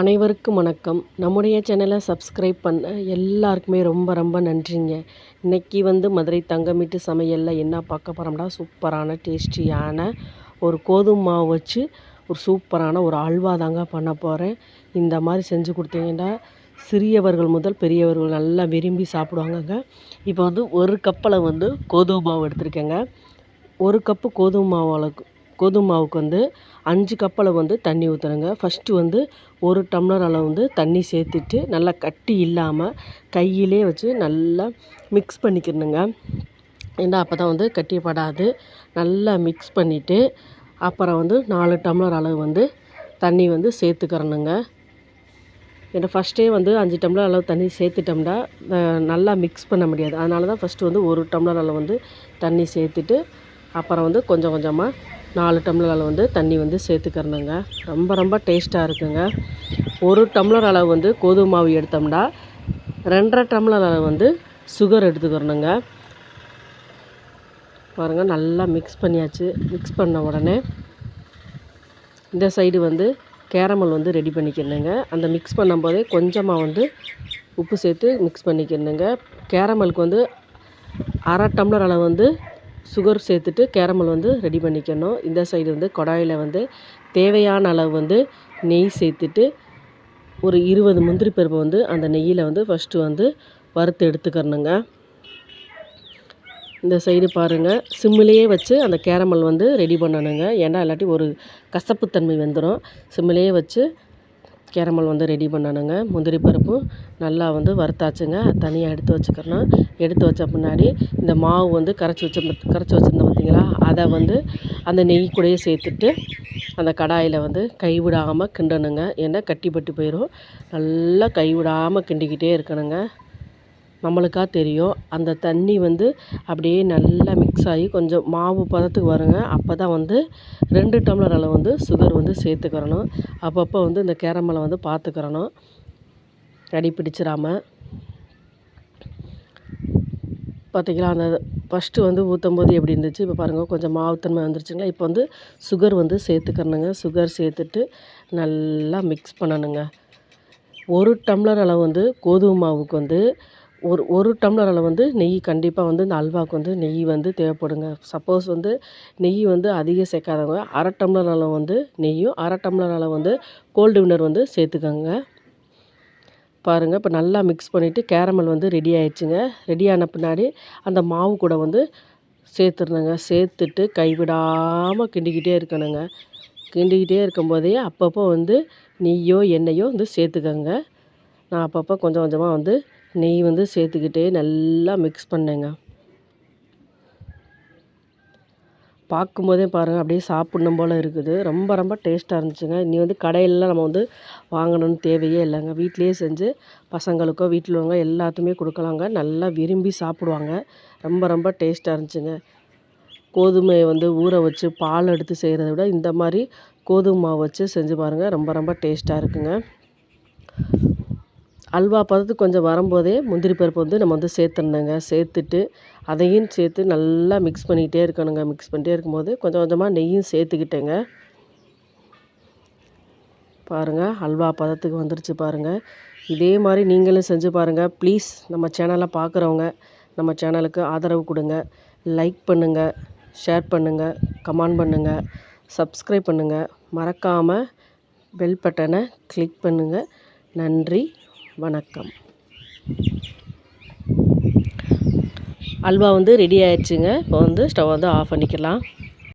அனைவருக்கும் வணக்கம். நம்முடைய சேனலை சப்ஸ்கிரைப் பண்ண எல்லாருக்குமே ரொம்ப ரொம்ப நன்றிங்க. இன்றைக்கி வந்து மதுரை தங்கமிட்டு சமையலில் என்ன பார்க்க போகிறோம்னா சூப்பரான டேஸ்டியான ஒரு கோதுமை மாவு வச்சு ஒரு சூப்பரான ஒரு அல்வா தாங்க பண்ண போகிறேன் இந்த மாதிரி செஞ்சு கொடுத்தீங்கன்னா சிறியவர்கள் முதல் பெரியவர்கள் நல்லா விரும்பி சாப்பிடுவாங்கங்க. இப்போ வந்து ஒரு கப்பில் வந்து கோதுமை மாவு எடுத்திருக்கேங்க. ஒரு கப்பு கோதுமை மாவு அளவுக்கு கோதுமை மாவுக்கு வந்து அஞ்சு கப்பில் வந்து தண்ணி ஊற்றணுங்க ஃபஸ்ட்டு வந்து ஒரு டம்ளர் அளவு வந்து தண்ணி சேர்த்துட்டு நல்லா கட்டி இல்லாமல் கையிலே வச்சு நல்லா மிக்ஸ் பண்ணிக்கிறணுங்க ஏன்னா அப்போ தான் வந்து கட்டிப்படாது. நல்லா மிக்ஸ் பண்ணிவிட்டு அப்புறம் வந்து நாலு டம்ளர் அளவு வந்து தண்ணி வந்து சேர்த்துக்கிறணுங்க. ஏன்னா ஃபஸ்ட்டே வந்து அஞ்சு டம்ளர் அளவு தண்ணி சேர்த்துட்டோம்னா நல்லா மிக்ஸ் பண்ண முடியாது. அதனால தான் ஃபஸ்ட்டு வந்து ஒரு டம்ளர் அளவு வந்து தண்ணி சேர்த்துட்டு அப்புறம் வந்து கொஞ்சம் கொஞ்சமாக நாலு டம்ளர் அளவு வந்து தண்ணி வந்து சேர்த்துக்கிறணுங்க. ரொம்ப ரொம்ப டேஸ்ட்டாக இருக்குங்க. ஒரு டம்ளர் அளவு வந்து கோதுமை மாவு எடுத்தோம்னா ரெண்டரை டம்ளர் அளவு வந்து சுகர் எடுத்துக்கிறணுங்க. பாருங்கள் நல்லா மிக்ஸ் பண்ணியாச்சு. மிக்ஸ் பண்ண உடனே இந்த சைடு வந்து கேரமல் வந்து ரெடி பண்ணிக்கணுங்க. அந்த மிக்ஸ் பண்ணும்போதே கொஞ்சமாக வந்து உப்பு சேர்த்து மிக்ஸ் பண்ணிக்கணுங்க. கேரமலுக்கு வந்து அரை டம்ளர் அளவு வந்து சுகர் சேர்த்துட்டு கேரமல் வந்து ரெடி பண்ணிக்கணும். இந்த சைடு வந்து கொடாயில் வந்து தேவையான அளவு வந்து நெய் சேர்த்துட்டு ஒரு இருபது முந்திரி பருப்பை வந்து அந்த நெய்யில் வந்து ஃபஸ்ட்டு வந்து வறுத்து எடுத்துக்கணுங்க. இந்த சைடு பாருங்கள் சிம்மிலேயே வச்சு அந்த கேரமல் வந்து ரெடி பண்ணணுங்க. ஏன்னா இல்லாட்டி ஒரு கசப்புத்தன்மை வந்துடும் சிம்மிலேயே வச்சு கேரமல் வந்து ரெடி பண்ணணுங்க. முந்திரி பருப்பு நல்லா வந்து வறுத்தாச்சுங்க. தனியாக எடுத்து வச்சுக்கிறணும் எடுத்து வச்ச பின்னாடி இந்த மாவு வந்து கரைச்சி வச்ச கரைச்சி வச்சுருந்தோம் பார்த்தீங்களா அதை வந்து அந்த நெய் கூடயே சேர்த்துட்டு அந்த கடாயில் வந்து கைவிடாமல் கிண்டணுங்க. ஏன்னா கட்டிப்பட்டு போயிடும் நல்லா கைவிடாமல் கிண்டிக்கிட்டே இருக்கணுங்க. நம்மளுக்காக தெரியும். அந்த தண்ணி வந்து அப்படியே நல்லா மிக்ஸ் ஆகி கொஞ்சம் மாவு பதத்துக்கு வருங்க. அப்போ தான் வந்து ரெண்டு டம்ளர் அளவு வந்து சுகர் வந்து சேர்த்துக்கிறணும். அப்பப்போ வந்து இந்த கேரமலை வந்து பார்த்துக்கிறணும் அடி பிடிச்சிடாமல் பார்த்திங்களா அந்த ஃபஸ்ட்டு வந்து ஊற்றும் போது எப்படி இருந்துச்சு? இப்போ பாருங்கள் கொஞ்சம் மாவுத்தன்மை வந்துருச்சுங்களா? இப்போ வந்து சுகர் வந்து சேர்த்துக்கிறணுங்க. சுகர் சேர்த்துட்டு நல்லா மிக்ஸ் பண்ணணுங்க. ஒரு டம்ளர் அளவு வந்து கோதுமை மாவுக்கு வந்து ஒரு ஒரு டம்ளர் அளவு வந்து நெய் கண்டிப்பாக வந்து இந்த அல்வாவுக்கு வந்து நெய் வந்து தேவைப்படுங்க. சப்போஸ் வந்து நெய் வந்து அதிகம் சேர்க்காதவங்க அரை டம்ளர் அளவு வந்து நெய்யும் அரை டம்ளர் அளவு வந்து கோல்டு வினர் வந்து சேர்த்துக்கோங்க. பாருங்கள் இப்போ நல்லா மிக்ஸ் பண்ணிவிட்டு கேரமல் வந்து ரெடி ஆயிடுச்சுங்க. ரெடி ஆன பின்னாடி அந்த மாவு கூட வந்து சேர்த்துருந்தேங்க சேர்த்துட்டு கைவிடாமல் கிண்டிக்கிட்டே இருக்கணுங்க. கிண்டிக்கிட்டே இருக்கும்போதே அப்பப்போ வந்து நெய்யோ எண்ணெயோ வந்து சேர்த்துக்கோங்க. நான் அப்பப்போ கொஞ்சம் கொஞ்சமாக வந்து நெய் வந்து சேர்த்துக்கிட்டே நல்லா மிக்ஸ் பண்ணேங்க. பார்க்கும்போதே பாருங்கள் அப்படியே சாப்பிட்ணும் போல் இருக்குது. ரொம்ப ரொம்ப டேஸ்ட்டாக இருந்துச்சுங்க. இனி வந்து கடையிலலாம் நம்ம வந்து வாங்கணும்னு தேவையே இல்லைங்க. வீட்டிலேயே செஞ்சு பசங்களுக்கோ வீட்டில் உள்ளவங்க எல்லாத்துக்குமே கொடுக்கலாங்க. நல்லா விரும்பி சாப்பிடுவாங்க. ரொம்ப ரொம்ப டேஸ்ட்டாக இருந்துச்சுங்க. கோதுமையை வந்து ஊற வச்சு பால் எடுத்து செய்கிறத விட இந்த மாதிரி கோதுமை மாவு வச்சு செஞ்சு பாருங்கள் ரொம்ப ரொம்ப டேஸ்ட்டாக இருக்குங்க. அல்வா பதத்துக்கு கொஞ்சம் வரும்போதே முந்திரி பருப்பு வந்து நம்ம வந்து சேர்த்துடணுங்க. சேர்த்துட்டு அதையும் சேர்த்து நல்லா மிக்ஸ் பண்ணிக்கிட்டே இருக்கணுங்க. மிக்ஸ் பண்ணிட்டே இருக்கும்போது கொஞ்சம் கொஞ்சமாக நெய்யும் சேர்த்துக்கிட்டேங்க. பாருங்கள் அல்வா பதத்துக்கு வந்துருச்சு பாருங்கள் இதே மாதிரி நீங்களும் செஞ்சு பாருங்கள் ப்ளீஸ் நம்ம சேனலை பார்க்குறவங்க நம்ம சேனலுக்கு ஆதரவு கொடுங்க. லைக் பண்ணுங்கள் ஷேர் பண்ணுங்கள் கமெண்ட் பண்ணுங்கள் சப்ஸ்கிரைப் பண்ணுங்கள் மறக்காமல் பெல் பட்டனை கிளிக் பண்ணுங்கள் நன்றி. வணக்கம். அல்வா வந்து ரெடி ஆயிடுச்சுங்க. இப்போ வந்து ஸ்டவ் வந்து ஆஃப் பண்ணிக்கலாம்.